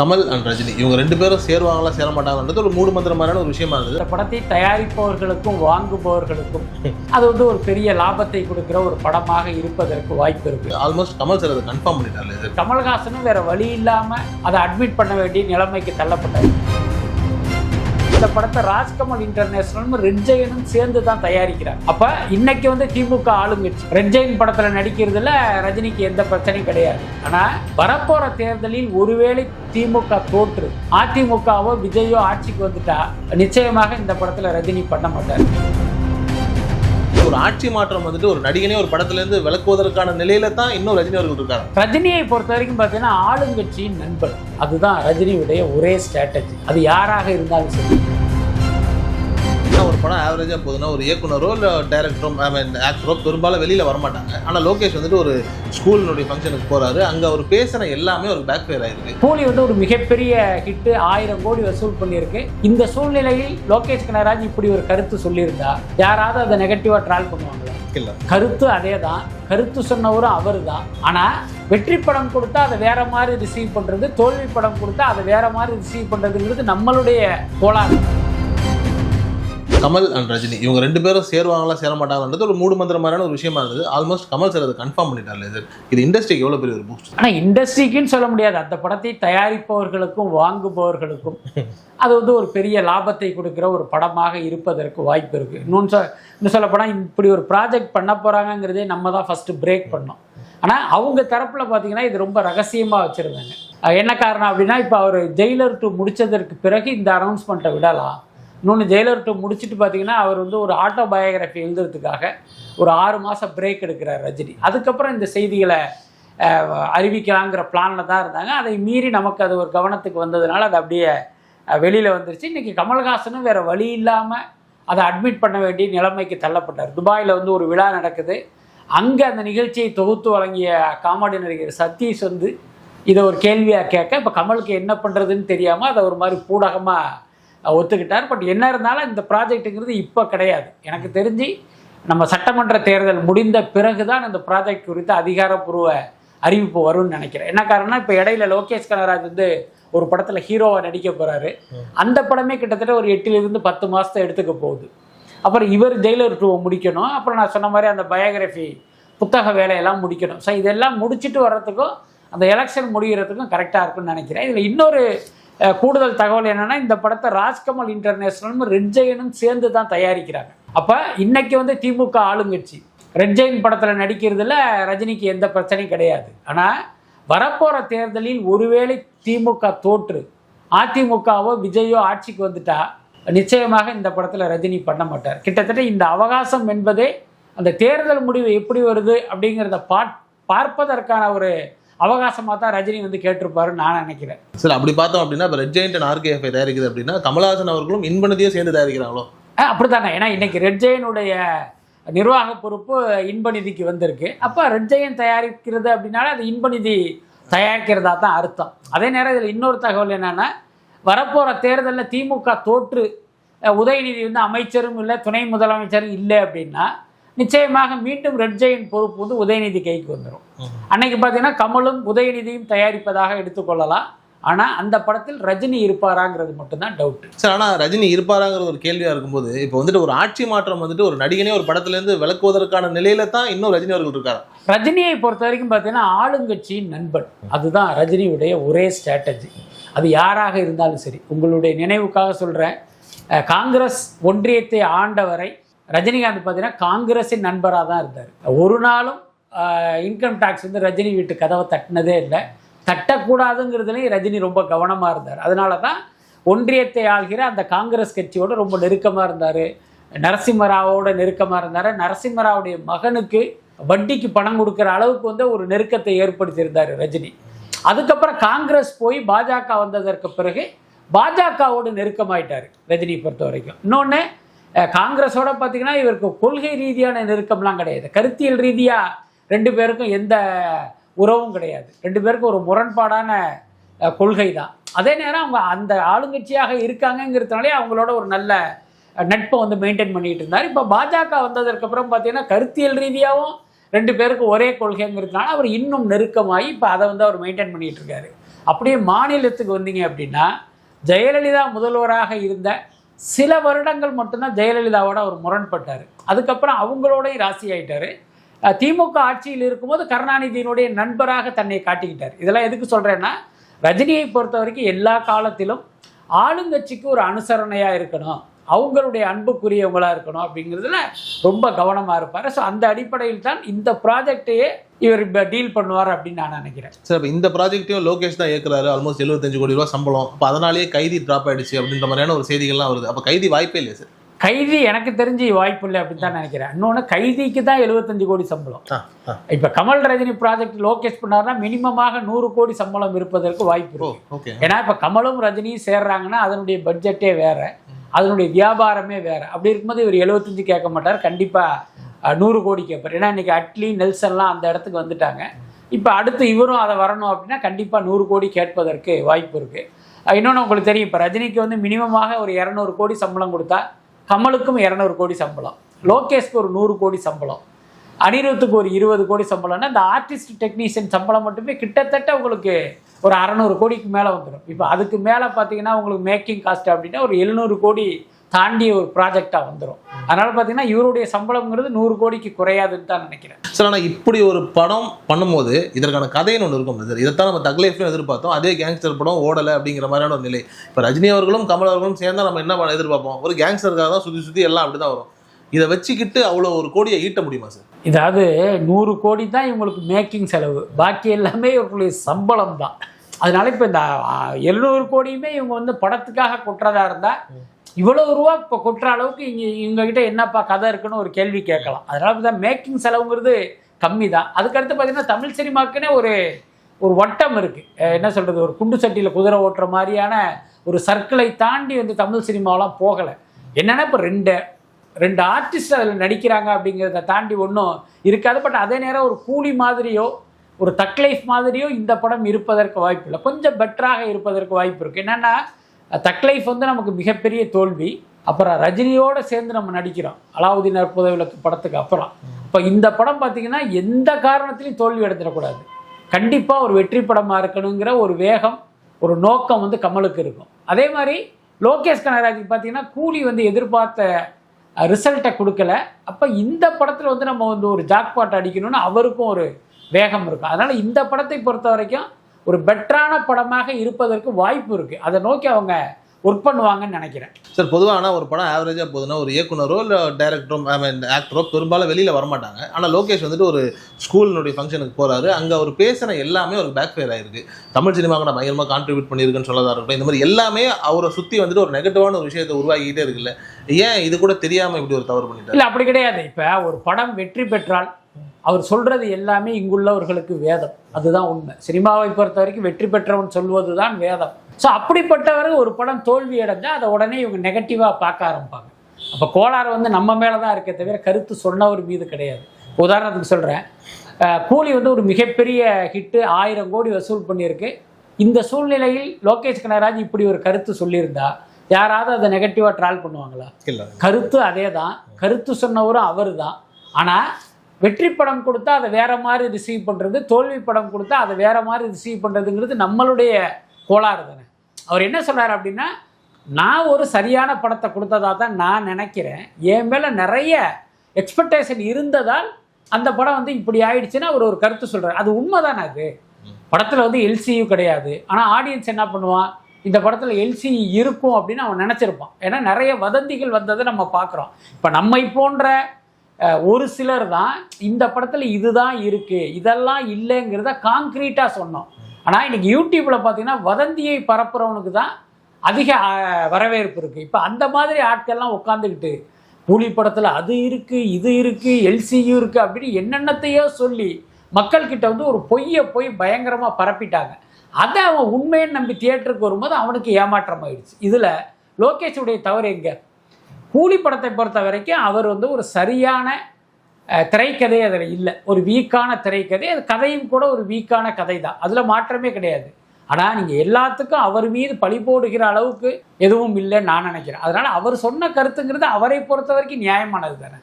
Kamal and Rajini. இவங்க ரெண்டு பேரும் சேருவாங்களா சேர மாட்டாங்கன்றது ஒரு மூடு மந்திர மாதிரியான ஒரு விஷயமா இருந்தது. இந்த படத்தை தயாரிப்பவர்களுக்கும் வாங்குபவர்களுக்கும் அது வந்து ஒரு பெரிய லாபத்தை கொடுக்கிற ஒரு படமாக இருப்பதற்கு வாய்ப்பு இருக்கு. ஆல்மோஸ்ட் கமல் சார் அதை கன்ஃபார்ம் பண்ணிட்டாரு கமல்ஹாசனும் வேற வழி இல்லாம அதை அட்மிட் பண்ண வேண்டிய நிலைமைக்கு தள்ளப்பட்டார். இந்த படத்தை ராஜ்கமல் இன்டர்நேஷனலும் ரெட் ஜெயனும் சேர்ந்து தான் தயாரிக்கிறார். அப்ப இன்னைக்கு வந்து திமுக ஆளுங்கட்சி. ரெட் ஜெயின் படத்துல நடிக்கிறதுல ரஜினிக்கு எந்த பிரச்சனையும் கிடையாது. ஆனா வரப்போற தேர்தலில் ஒருவேளை திமுக தோற்று அதிமுகவோ விஜயோ ஆட்சிக்கு வந்துட்டா நிச்சயமாக இந்த படத்துல ரஜினி பண்ண மாட்டார். ஒரு ஆட்சி மாற்றம் வந்துட்டு ஒரு நடிகனே ஒரு படத்துல இருந்து விளக்குவதற்கான நிலையில தான் இன்னும் ரஜினி அவர்கள் இருக்காங்க ரஜினியை பொறுத்த வரைக்கும் பார்த்தீங்கன்னா ஆளுங்கட்சியின் நண்பன் அதுதான் ரஜினியுடைய ஒரே ஸ்ட்ராட்டஜி அது யாராக இருந்தாலும் சரி. ஒரு படம் ஆவரேஜா போகுதுன்னா ஒரு இயக்குனரோ இல்ல டைரக்டரோ ஆக்டரோ பெரும்பாலும் வெளியில வரமாட்டாங்க. ஆனா லோகேஷ் வந்துட்டு ஒரு ஸ்கூலினுடைய ஃபங்க்ஷனுக்கு போறாரு. அங்க அவர் பேசின எல்லாமே ஒரு பேக் ஃபயர் ஆயிருக்கு. கூலி வந்து ஒரு மிகப்பெரிய ஹிட்டு ஆயிரம் கோடி வசூல் பண்ணியிருக்கு. இந்த சூழ்நிலையில் லோகேஷ் கனகராஜ் இப்படி ஒரு கருத்து சொல்லியிருந்தா யாராவது அதை நெகட்டிவாக ட்ரால் பண்ணுவாங்களா? இல்ல. கருத்து அதே தான் கருத்து சொன்னவரும் அவர் தான் ஆனால் வெற்றி படம் கொடுத்தா அதை வேற மாதிரி ரிசீவ் பண்ணுறது தோல்வி படம் கொடுத்தா அதை வேற மாதிரி ரிசீவ் பண்ணுறதுங்கிறது நம்மளுடைய கோளாறு. கமல் அண்ட் ரஜினி. இவங்க ரெண்டு பேரும் சேருவாங்களா சேர மாட்டாங்கன்றது ஒரு மூடு மந்திர மாதிரியான ஒரு விஷயமா இருந்தது. ஆல்மோஸ்ட் கமல் சார் அதை கன்ஃபார்ம் பண்ணிட்டாரு இது இது இண்டஸ்ட்ரிக்கு எவ்வளோ பெரிய ஒரு பூஸ்ட் ஆனால் இண்டஸ்ட்ரிக்குன்னு சொல்ல முடியாது. அந்த படத்தை தயாரிப்பவர்களுக்கும் வாங்குபவர்களுக்கும் அது வந்து ஒரு பெரிய லாபத்தை கொடுக்கிற ஒரு படமாக இருப்பதற்கு வாய்ப்பு இருக்கு. இன்னொன்று சொ இன்னும் சொல்ல போனால் இப்படி ஒரு ப்ராஜெக்ட் பண்ண போகிறாங்கங்கிறதே நம்ம தான் ஃபர்ஸ்ட் பிரேக் பண்ணோம். ஆனால் அவங்க தரப்பில் பார்த்தீங்கன்னா இது ரொம்ப ரகசியமாக வச்சுருந்தாங்க. என்ன காரணம் அப்படின்னா இப்போ அவர் ஜெயிலர் டூ முடிச்சதற்கு பிறகு இந்த அனௌன்ஸ்மெண்ட்டை விடலாம். இன்னொன்று ஜெயலலிதா முடிச்சுட்டு பார்த்தீங்கன்னா அவர் வந்து ஒரு ஆட்டோ பயோகிராஃபி எழுதுறதுக்காக ஒரு ஆறு மாதம் பிரேக் எடுக்கிறார் ரஜினி. அதுக்கப்புறம் இந்த செய்திகளை அறிவிக்கலாங்கிற பிளானில் தான் இருந்தாங்க. அதை மீறி நமக்கு அது ஒரு கவனத்துக்கு வந்ததுனால அது அப்படியே வெளியில் வந்துருச்சு. இன்றைக்கி கமல்ஹாசனும் வேறு வழி இல்லாமல் அதை அட்மிட் பண்ண வேண்டிய நிலைமைக்கு தள்ளப்பட்டார். துபாயில் வந்து ஒரு விழா நடக்குது. அங்கே அந்த நிகழ்ச்சியை தொகுத்து வழங்கிய காமெடி நடிகர் சதீஷ் வந்து இதை ஒரு கேள்வியாக கேட்க இப்போ கமலுக்கு என்ன பண்ணுறதுன்னு தெரியாமல் அதை ஒரு மாதிரி பூடகமாக ஒத்துக்கிட்டார். பட் என்ன இருந்தாலும் இந்த ப்ராஜெக்ட்டுங்கிறது இப்போ கிடையாது. எனக்கு தெரிஞ்சு நம்ம சட்டமன்ற தேர்தல் முடிந்த பிறகு தான் இந்த ப்ராஜெக்ட் குறித்த அதிகாரப்பூர்வ அறிவிப்பு வரும்னு நினைக்கிறேன். என்ன காரணம்னா இப்போ இடையில லோகேஷ் கனகராஜ் வந்து ஒரு படத்தில் ஹீரோவை நடிக்க போகிறாரு அந்த படமே கிட்டத்தட்ட ஒரு எட்டிலிருந்து பத்து மாதத்தை எடுத்துக்க போகுது. அப்புறம் இவர் ஜெயிலர் டூவை முடிக்கணும். அப்புறம் நான் சொன்ன மாதிரி அந்த பயோகிராஃபி புத்தக வேலையெல்லாம் முடிக்கணும். ஸோ இதெல்லாம் முடிச்சுட்டு வர்றதுக்கும் அந்த எலெக்ஷன் முடிகிறதுக்கும் கரெக்டாக இருக்கும்னு நினைக்கிறேன். இதில் இன்னொரு கூடுதல் தகவல் என்னன்னா இந்த படத்தை ராஜ்கமல் இன்டர்நேஷனலும் ரெட் ஜெயனும் சேர்ந்து தான் தயாரிக்கிறாங்க. அப்போ இன்னைக்கு வந்து திமுக ஆளுங்கட்சி. ரெட் ஜெயின் படத்தில் நடிக்கிறதுல ரஜினிக்கு எந்த பிரச்சனையும் கிடையாது. ஆனால் வரப்போகிற தேர்தலில் ஒருவேளை திமுக தோற்று அதிமுகவோ விஜயோ ஆட்சிக்கு வந்துட்டா நிச்சயமாக இந்த படத்தில் ரஜினி பண்ண மாட்டார். கிட்டத்தட்ட இந்த அவகாசம் என்பதே அந்த தேர்தல் முடிவு எப்படி வருது அப்படிங்கிறத பார்ப்பதற்கான ஒரு அவகாசமாக தான் ரஜினி வந்து கேட்டிருப்பாருன்னு நான் நினைக்கிறேன். சார் அப்படி பார்த்தோம் அப்படின்னா இப்போ ரெட் ஜெயிண்ட் அண்ட் ஆர்கேஎஃப்ஐ தயாரிக்குது அப்படின்னா கமலஹாசன் அவர்களும் இன்பநிதியும் சேர்ந்து தயாரிக்கிறாங்களோ? அப்படித்தானே. ஏன்னா இன்னைக்கு ரெட் ஜெயனுடைய நிர்வாக பொறுப்பு இன்பநிதிக்கு வந்திருக்கு. அப்போ ரெட் ஜெயன் தயாரிக்கிறது அப்படின்னாலே அது இன்பநிதி தயாரிக்கிறதா தான் அர்த்தம். அதே நேரம் இதில் இன்னொரு தகவல் என்னன்னா வரப்போகிற தேர்தலில் திமுக தோற்று உதயநிதி வந்து அமைச்சரும் இல்லை துணை முதலமைச்சரும் இல்லை அப்படின்னா நிச்சயமாக மீண்டும் ரெட் ஜெயின் பொறுப்பு வந்து உதயநிதி கைக்கு வந்துடும் அன்னைக்கு பார்த்தீங்கன்னா கமலும் உதயநிதியும் தயாரிப்பதாக எடுத்துக்கொள்ளலாம் ஆனால் அந்த படத்தில் ரஜினி இருப்பாராங்கிறது மட்டும்தான் டவுட் சார் ஆனால் ரஜினி இருப்பாராங்கிற ஒரு கேள்வியாக இருக்கும்போது இப்போ வந்துட்டு ஒரு ஆட்சி மாற்றம் வந்துட்டு ஒரு நடிகனே ஒரு படத்துல இருந்து விளக்குவதற்கான நிலையில தான் இன்னும் ரஜினி அவர்கள் இருக்காரு? ரஜினியை பொறுத்த வரைக்கும் பார்த்தீங்கன்னா ஆளுங்கட்சியின் நண்பன். அதுதான் ரஜினியுடைய ஒரே ஸ்ட்ராட்டஜி அது யாராக இருந்தாலும் சரி. உங்களுடைய நினைவுக்காக சொல்கிறேன் காங்கிரஸ் ஒன்றியத்தை ஆண்டவரை ரஜினிகாந்த் பார்த்தீங்கன்னா காங்கிரஸின் நண்பராக தான் இருந்தார். ஒரு நாளும் இன்கம் டேக்ஸ் வந்து ரஜினி வீட்டு கதவை தட்டினதே இல்லை. தட்டக்கூடாதுங்கிறதுலையும் ரஜினி ரொம்ப கவனமாக இருந்தார். அதனால தான் ஒன்றியத்தை ஆள்கிற அந்த காங்கிரஸ் கட்சியோட ரொம்ப நெருக்கமாக இருந்தார். நரசிம்மராவோட நெருக்கமாக இருந்தார். நரசிம்மராவுடைய மகனுக்கு வட்டிக்கு பணம் கொடுக்குற அளவுக்கு வந்து ஒரு நெருக்கத்தை ஏற்படுத்தியிருந்தார் ரஜினி. அதுக்கப்புறம் காங்கிரஸ் போய் பாஜக வந்ததற்கு பிறகு பாஜகவோடு நெருக்கமாயிட்டார் ரஜினி பொறுத்த வரைக்கும் இன்னொன்று காங்கிரஸோட பார்த்தீங்கன்னா இவருக்கு கொள்கை ரீதியான நெருக்கம்லாம் கிடையாது. கருத்தியல் ரீதியாக ரெண்டு பேருக்கும் எந்த உறவும் கிடையாது. ரெண்டு பேருக்கும் ஒரு முரண்பாடான கொள்கை தான் அதே நேரம் அவங்க அந்த ஆளுங்கட்சியாக இருக்காங்கங்கிறதுனாலே அவங்களோட ஒரு நல்ல நட்பை வந்து மெயின்டைன் பண்ணிட்டு இருந்தார். இப்போ பாஜக வந்ததற்கு அப்புறம் பார்த்தீங்கன்னா கருத்தியல் ரீதியாகவும் ரெண்டு பேருக்கும் ஒரே கொள்கைங்கிறதுனால அவர் இன்னும் நெருக்கமாகி இப்போ அதை வந்து அவர் மெயின்டைன் பண்ணிகிட்டு இருக்காரு. அப்படியே மாநிலத்துக்கு வந்தீங்க அப்படின்னா ஜெயலலிதா முதல்வராக இருந்த சில வருடங்கள் மட்டும்தான் ஜெயலலிதாவோட அவர் முரண்பட்டார். அதுக்கப்புறம் அவங்களோடய ராசி ஆயிட்டாரு. திமுக ஆட்சியில் இருக்கும்போது கருணாநிதியினுடைய நண்பராக தன்னை காட்டிக்கிட்டார். இதெல்லாம் எதுக்கு சொல்கிறேன்னா ரஜினியை பொறுத்த வரைக்கும் எல்லா காலத்திலும் ஆளுங்கட்சிக்கு ஒரு அனுசரணையாக இருக்கணும். அவங்களுடைய அன்புக்குரியவங்களாக இருக்கணும் அப்படிங்கிறதுல ரொம்ப கவனமாக இருப்பார். ஸோ அந்த அடிப்படையில் தான் இந்த ப்ராஜெக்டையே இவர் டீல் பண்ணுவார் அப்படின்னு நான் நினைக்கிறேன். சார் இப்போ இந்த ப்ராஜெக்ட்டையும் லோகேஷ் தான் ஏற்கிறாரு ஆல்மோஸ்ட் 75 கோடி ரூபா சம்பளம். அப்போ அதனாலேயே கைதி ட்ராப் ஆயிடுச்சு அப்படின்ற மாதிரியான ஒரு செய்திகள்லாம் வருது. அப்போ கைதி வாய்ப்பே இல்லை சார்? கைதி எனக்கு தெரிஞ்சு வாய்ப்பு இல்லை அப்படின்னு தான் நினைக்கிறேன். இன்னொன்று கைதிக்கு தான் எழுபத்தஞ்சு கோடி சம்பளம். இப்போ கமல் ரஜினி ப்ராஜெக்ட் லோகேஷ் பண்ணாருன்னா மினிமமாக நூறு கோடி சம்பளம் இருப்பதற்கு வாய்ப்பு ஏன்னா இப்போ கமலும் ரஜினியும் சேர்றாங்கன்னா அதனுடைய பட்ஜெட்டே வேற. அதனுடைய வியாபாரமே வேறு. அப்படி இருக்கும்போது இவர் எழுபத்தஞ்சு கேட்க மாட்டார். கண்டிப்பாக நூறு கோடி கேட்பார். ஏன்னா இன்றைக்கி அட்லி நெல்சன்லாம் அந்த இடத்துக்கு வந்துட்டாங்க. இப்போ அடுத்து இவரும் அதை வரணும் அப்படின்னா கண்டிப்பாக நூறு கோடி கேட்பதற்கு வாய்ப்பு இருக்குது இன்னொன்று உங்களுக்கு தெரியும். இப்போ ரஜினிக்கு வந்து மினிமமாக ஒரு இரநூறு கோடி சம்பளம் கொடுத்தா கமலுக்கும் இரநூறு கோடி சம்பளம். லோகேஷ்க்கு ஒரு நூறு கோடி சம்பளம். அனிருத்துக்கு ஒரு இருபது கோடி சம்பளம்னா இந்த ஆர்டிஸ்ட் டெக்னீஷியன் சம்பளம் மட்டுமே கிட்டத்தட்ட உங்களுக்கு ஒரு அறநூறு கோடிக்கு மேலே வந்துடும் இப்போ அதுக்கு மேலே பார்த்தீங்கன்னா உங்களுக்கு மேக்கிங் காஸ்ட் அப்படின்னா ஒரு எழுநூறு கோடி தாண்டிய ஒரு ப்ராஜெக்டாக வந்துடும் அதனால் பார்த்தீங்கன்னா இவருடைய சம்பளம்ங்கிறது நூறு கோடிக்கு குறையாதுன்னு தான் நினைக்கிறேன். சார் ஆனால் இப்படி ஒரு படம் பண்ணும்போது இதற்கான கதைன்னு ஒன்று இருக்கும். சார் இதைத்தான் நம்ம தக்லைஃப்லையும் எதிர்பார்த்தோம். அதே கேங்ஸ்டர் படம் ஓடலை அப்படிங்கிற மாதிரியான ஒரு நிலை. இப்போ ரஜினி அவர்களும் கமல் அவர்களும் சேர்ந்தால் நம்ம என்ன எதிர்பார்ப்போம்? ஒரு கேங்ஸ்டருக்காக தான் சுற்றி சுற்றி எல்லாம் அப்படி தான் வரும். இதை வச்சுக்கிட்டு அவ்வளோ ஒரு கோடியை ஈட்ட முடியுமா சார் இதாவது நூறு கோடி தான் இவங்களுக்கு மேக்கிங் செலவு. பாக்கி எல்லாமே இவர்களுடைய சம்பளம் தான். அதனால இப்போ இந்த எழுநூறு கோடியுமே இவங்க வந்து படத்துக்காக கொட்டுறதா இருந்தால் இவ்வளவு ரூபா இப்போ கொட்டுற அளவுக்கு இங்கே இவங்ககிட்ட என்னப்பா கதை இருக்குன்னு ஒரு கேள்வி கேட்கலாம். அதனால தான் மேக்கிங் செலவுங்கிறது கம்மி தான். அதுக்கடுத்து பார்த்தீங்கன்னா தமிழ் சினிமாக்குன்னே ஒரு ஒரு வட்டம் இருக்குது என்ன சொல்கிறது ஒரு குண்டு சட்டியில் குதிரை ஓட்டுற மாதிரியான ஒரு சர்க்கிளை தாண்டி வந்து தமிழ் சினிமாவெலாம் போகலை. என்னென்னா இப்போ ரெண்டு ரெண்டு ஆர்டிஸ்ட் அதில் நடிக்கிறாங்க அப்படிங்கிறத தாண்டி ஒன்றும் இருக்காது. பட் அதே நேரம் ஒரு கூலி மாதிரியோ ஒரு தக் லைஃப் மாதிரியோ இந்த படம் இருப்பதற்கு வாய்ப்பு இல்லை. கொஞ்சம் பெட்டராக இருப்பதற்கு வாய்ப்பு இருக்குது என்னென்னா தக் லைஃப் வந்து நமக்கு மிகப்பெரிய தோல்வி. அப்புறம் ரஜினியோடு சேர்ந்து நம்ம நடிக்கிறோம். அலாவுதீன் அற்புத விளக்கு படத்துக்கு அப்புறம். இப்போ இந்த படம் பார்த்தீங்கன்னா எந்த காரணத்திலையும் தோல்வி எடுத்துடக்கூடாது கண்டிப்பாக ஒரு வெற்றி படமாக இருக்கணுங்கிற ஒரு வேகம் ஒரு நோக்கம் வந்து கமலுக்கு இருக்கும். அதே மாதிரி லோகேஷ் கனகராஜுக்கு பார்த்தீங்கன்னா கூலி வந்து எதிர்பார்த்த ரிசல்ட்டை கொடுக்கல. அப்போ இந்த படத்தில் வந்து நம்ம வந்து ஒரு ஜாக்பாட் அடிக்கணும்னு அவருக்கும் ஒரு வேகம் இருக்கும். அதனால் இந்த படத்தை பொறுத்த வரைக்கும் ஒரு பெட்டரான படமாக இருப்பதற்கு வாய்ப்பு இருக்குது அதை நோக்கி அவங்க ஒர்க் பண்ணுவாங்கன்னு நினைக்கிறேன். சார் பொதுவாக ஆனால் ஒரு படம் ஆவரேஜாக போகுதுன்னா ஒரு இயக்குனரோ இல்லை டேரக்டரோ ஐ மீன் ஆக்டரோ பெரும்பாலும் வெளியில் வரமாட்டாங்க. ஆனால் லோகேஷ் வந்துட்டு ஒரு ஸ்கூலினுடைய ஃபங்க்ஷனுக்கு போகிறாரு அங்கே அவர் பேசின எல்லாமே ஒரு பேக் ஃபேர் ஆயிருக்கு. தமிழ் சினிமாவுக்கு நான் பயங்கரமாக கான்ட்ரிபியூட் பண்ணியிருக்குன்னு சொல்லதாக இருக்கட்டும் இந்த மாதிரி எல்லாமே அவரை சுற்றி வந்துட்டு ஒரு நெகட்டிவான ஒரு விஷயத்தை உருவாக்கிட்டே இருக்குல்ல. ஏன் இது கூட தெரியாமல் இப்படி ஒரு தவறு பண்ணிட்டாரு? இல்லை அப்படி கிடையாது. இப்போ ஒரு படம் வெற்றி பெற்றால் அவர் சொல்றது எல்லாமே இங்குள்ளவர்களுக்கு வேதம். அதுதான் உண்மை. சினிமாவை பொறுத்த வரைக்கும் வெற்றி பெற்றவன் சொல்வது தான் வேதம். ஸோ அப்படிப்பட்டவர்கள் ஒரு படம் தோல்வி அடைஞ்சால் அதை உடனே இவங்க நெகட்டிவாக பார்க்க ஆரம்பிப்பாங்க. அப்போ கோளாறு வந்து நம்ம மேலே தான் இருக்கே தவிர கருத்து சொன்னவர் மீது கிடையாது. உதாரணத்துக்கு சொல்கிறேன் கூலி வந்து ஒரு மிகப்பெரிய ஹிட்டு ஆயிரம் கோடி வசூல் பண்ணியிருக்கு. இந்த சூழ்நிலையில் லோகேஷ் கனகராஜ் இப்படி ஒரு கருத்து சொல்லியிருந்தா யாராவது அதை நெகட்டிவாக ட்ரால் பண்ணுவாங்களா? இல்லை. கருத்து அதே தான் கருத்து சொன்னவரும் அவர் தான் ஆனால் வெற்றி படம் கொடுத்தா அதை வேற மாதிரி ரிசீவ் பண்ணுறது தோல்வி படம் கொடுத்தா அதை வேற மாதிரி ரிசீவ் பண்ணுறதுங்கிறது நம்மளுடைய கோளாறு தானே. அவர் என்ன சொல்றாரு அப்படின்னா நான் ஒரு சரியான படத்தை கொடுத்ததா தான் நான் நினைக்கிறேன். என் மேலே நிறைய எக்ஸ்பெக்டேஷன் இருந்ததால் அந்த படம் வந்து இப்படி ஆயிடுச்சுன்னா அவர் ஒரு கருத்து சொல்றாரு. அது உண்மைதானே அது? படத்தில் வந்து எல்சியு கிடையாது. ஆனால் ஆடியன்ஸ் என்ன பண்ணுவான்? இந்த படத்தில் எல்சி இருக்கும் அப்படின்னு அவன் நினச்சிருப்பான். ஏன்னா நிறைய வதந்திகள் வந்ததை நம்ம பார்க்குறோம். இப்போ நம்மை போன்ற ஒரு சிலர் தான் இந்த படத்தில் இதுதான் இருக்குது இதெல்லாம் இல்லைங்கிறத காங்க்ரீட்டாக சொன்னோம். ஆனால் இன்னைக்கு யூடியூப்பில் பார்த்தீங்கன்னா வதந்தியை பரப்புறவனுக்கு தான் அதிக வரவேற்பு இருக்குது இப்போ அந்த மாதிரி ஆட்கள்லாம் உட்காந்துக்கிட்டு புலி படத்தில் அது இருக்குது இது இருக்குது எல்சியும் இருக்குது அப்படின்னு என்னென்னத்தையோ சொல்லி மக்கள்கிட்ட வந்து ஒரு பொய்யை போய் பயங்கரமாக பரப்பிட்டாங்க. அதை அவன் உண்மைன்னு நம்பி தியேட்டருக்கு வரும்போது அவனுக்கு ஏமாற்றம் ஆயிடுச்சு இதில் லோகேஷுடைய தவறு எங்கே? கூலி படத்தை பொறுத்த வரைக்கும் அவர் வந்து ஒரு சரியான திரைக்கதை அதில் இல்லை. ஒரு வீக்கான திரைக்கதை அது கதையும் கூட ஒரு வீக்கான கதை தான் அதில் மாற்றமே கிடையாது. ஆனால் நீங்கள் எல்லாத்துக்கும் அவர் மீது பழி போடுகிற அளவுக்கு எதுவும் இல்லைன்னு நான் நினைக்கிறேன். அதனால் அவர் சொன்ன கருத்துங்கிறது அவரை பொறுத்த வரைக்கும் நியாயமானது தானே?